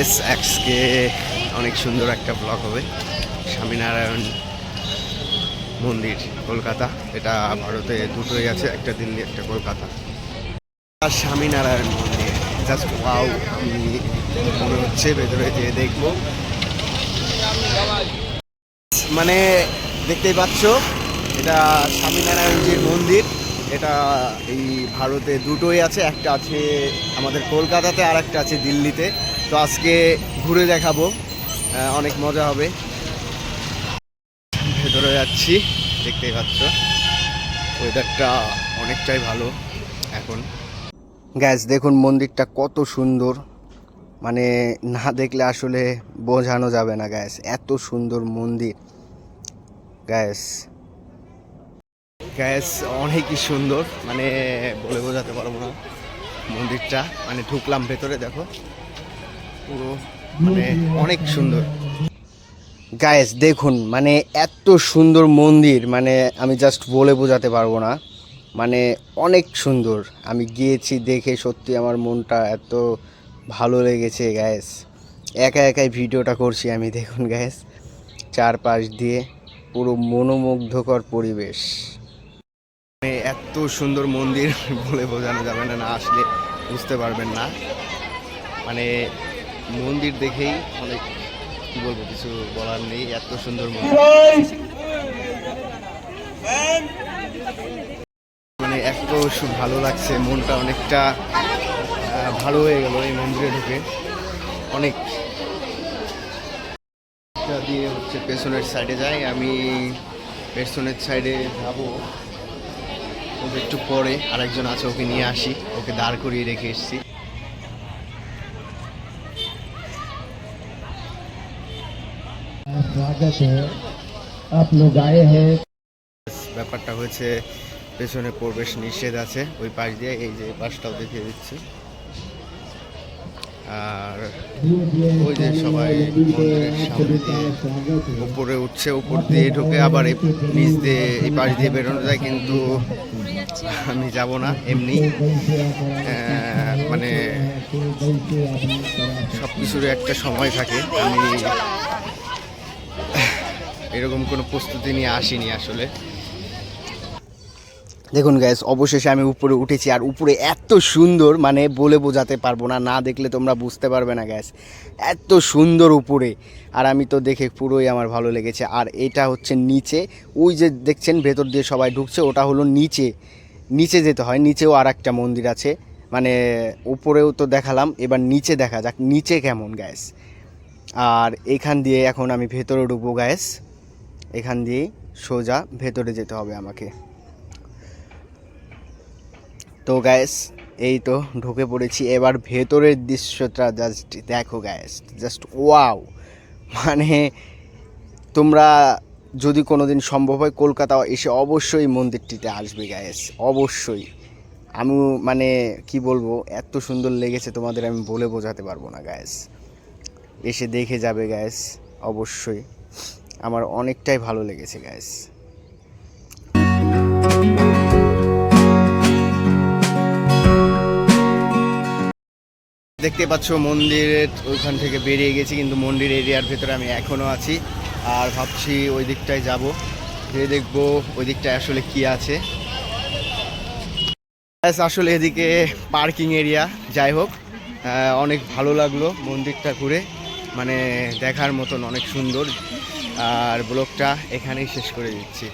Guys আজকে অনেক সুন্দর একটা ব্লগ হবে। স্বামীনারায়ণ মন্দির, কলকাতা। এটা ভারতে দুটোই আছে, একটা দিল্লি, একটা কলকাতা। আর স্বামীনারায়ণ মন্দির জাস্ট ওয়াও আমি মনে হচ্ছে ভেতরে যেয়ে দেখব। মানে দেখতেই পাচ্ছ, এটা স্বামীনারায়ণজির মন্দির। এটা এই ভারতে দুটোই আছে, একটা আছে আমাদের কলকাতাতে আর একটা আছে দিল্লিতে। তো আজকে ঘুরে দেখাবো অনেক মজা হবে। ভেতরে যাচ্ছি, দেখতেই পাচ্ছ। ওয়েদারটা অনেকটাই ভালো এখন। গ্যাস দেখুন মন্দিরটা কত সুন্দর। মানে না দেখলে আসলে বোঝানো যাবে না গ্যাস এত সুন্দর মন্দির। গ্যাস গ্যাস অনেকই সুন্দর। মানে বলে বোঝাতে পারব না। মন্দিরটা মানে ঢুকলাম ভেতরে, দেখো। পুরো মানে অনেক সুন্দর। গায়েস দেখুন মানে এত সুন্দর মন্দির মানে আমি জাস্ট বলে বোঝাতে পারব না। মানে অনেক সুন্দর। আমি গিয়েছি দেখে সত্যি আমার মনটা এত ভালো লেগেছে গ্যাস একা একাই ভিডিওটা করছি আমি, দেখুন গ্যাস চারপাশ দিয়ে পুরো মনোমুগ্ধকর পরিবেশ। এত সুন্দর মন্দির বলে বোঝানো যাবে না না আসলে বুঝতে পারবেন না। মানে মন্দির দেখেই অনেক, কি বলব, কিছু বলার নেই, এত সুন্দর মন্দির। মানে এত ভালো লাগছে, মনটা অনেকটা ভালো হয়ে গেল এই মন্দিরে ঢুকে। অনেক। দিয়ে হচ্ছে পেছনের সাইডে যাই, আমি পেছনের সাইডে যাব। ওকে একটু পরে আরেকজন আছে ওকে নিয়ে আসি ওকে দাঁড় করিয়ে রেখে এসছি। ব্যাপারটা হয়েছে পেছনে প্রবেশ নিষেধ আছে ওই পাশ দিয়ে এই যে পাশটাও দেখিয়ে দিচ্ছি। আর ওই যে সবাই মন্দিরের সামনে দিয়ে উপরে উঠছে, উপর দিয়ে ঢুকে আবার নিচ দিয়ে, এই পাশ দিয়ে বেরোনো যায়, কিন্তু আমি যাব না এমনি। মানে সব কিছুরই একটা সময় থাকে। আমি এরকম কোনো প্রস্তুতি নিয়ে আসিনি আসলে। দেখুন গ্যাস অবশেষে আমি উপরে উঠেছি আর উপরে এত সুন্দর মানে বলে বোঝাতে পারব না না দেখলে তোমরা বুঝতে পারবে না গ্যাস এত সুন্দর উপরে। আর আমি তো দেখে পুরোই আমার ভালো লেগেছে। আর এটা হচ্ছে নিচে। ওই যে দেখছেন, ভেতর দিয়ে সবাই ঢুকছে, ওটা হলো নিচে। নিচে যেতে হয়, নিচেও আর একটা মন্দির আছে। মানে উপরেও তো দেখালাম, এবার নিচে দেখা যাক, নিচে কেমন গ্যাস আর এখান দিয়ে এখন আমি ভেতরে ঢুকবো গ্যাস এখান দিয়ে সোজা ভেতরে যেতে হবে আমাকে। তো গ্যাস এই তো ঢুকে পড়েছি। এবার ভেতরের দৃশ্যটা জাস্ট দেখো গ্যাস জাস্ট ওয়াও মানে তোমরা যদি কোনো দিন সম্ভব হয় কলকাতা এসে অবশ্যই মন্দিরটিতে আসবে গ্যাস অবশ্যই। আমি মানে কি বলব, এত সুন্দর লেগেছে তোমাদের আমি বলে বোঝাতে পারব না গ্যাস এসে দেখে যাবে গ্যাস অবশ্যই। আমার অনেকটাই ভালো লেগেছে গ্যাস দেখতে পাচ্ছ মন্দিরের ওইখান থেকে বেরিয়ে গেছি, কিন্তু মন্দির এরিয়ার ভেতরে আমি এখনও আছি। আর ভাবছি ওই দিকটায় যাব। যে দেখব ওই দিকটায় আসলে কি আছে। আসলে এদিকে পার্কিং এরিয়া। যাই হোক অনেক ভালো লাগল মন্দিরটা ঘুরে। মানে দেখার মতন অনেক সুন্দর। আর ব্লগটা এখানেই শেষ করে দিচ্ছি।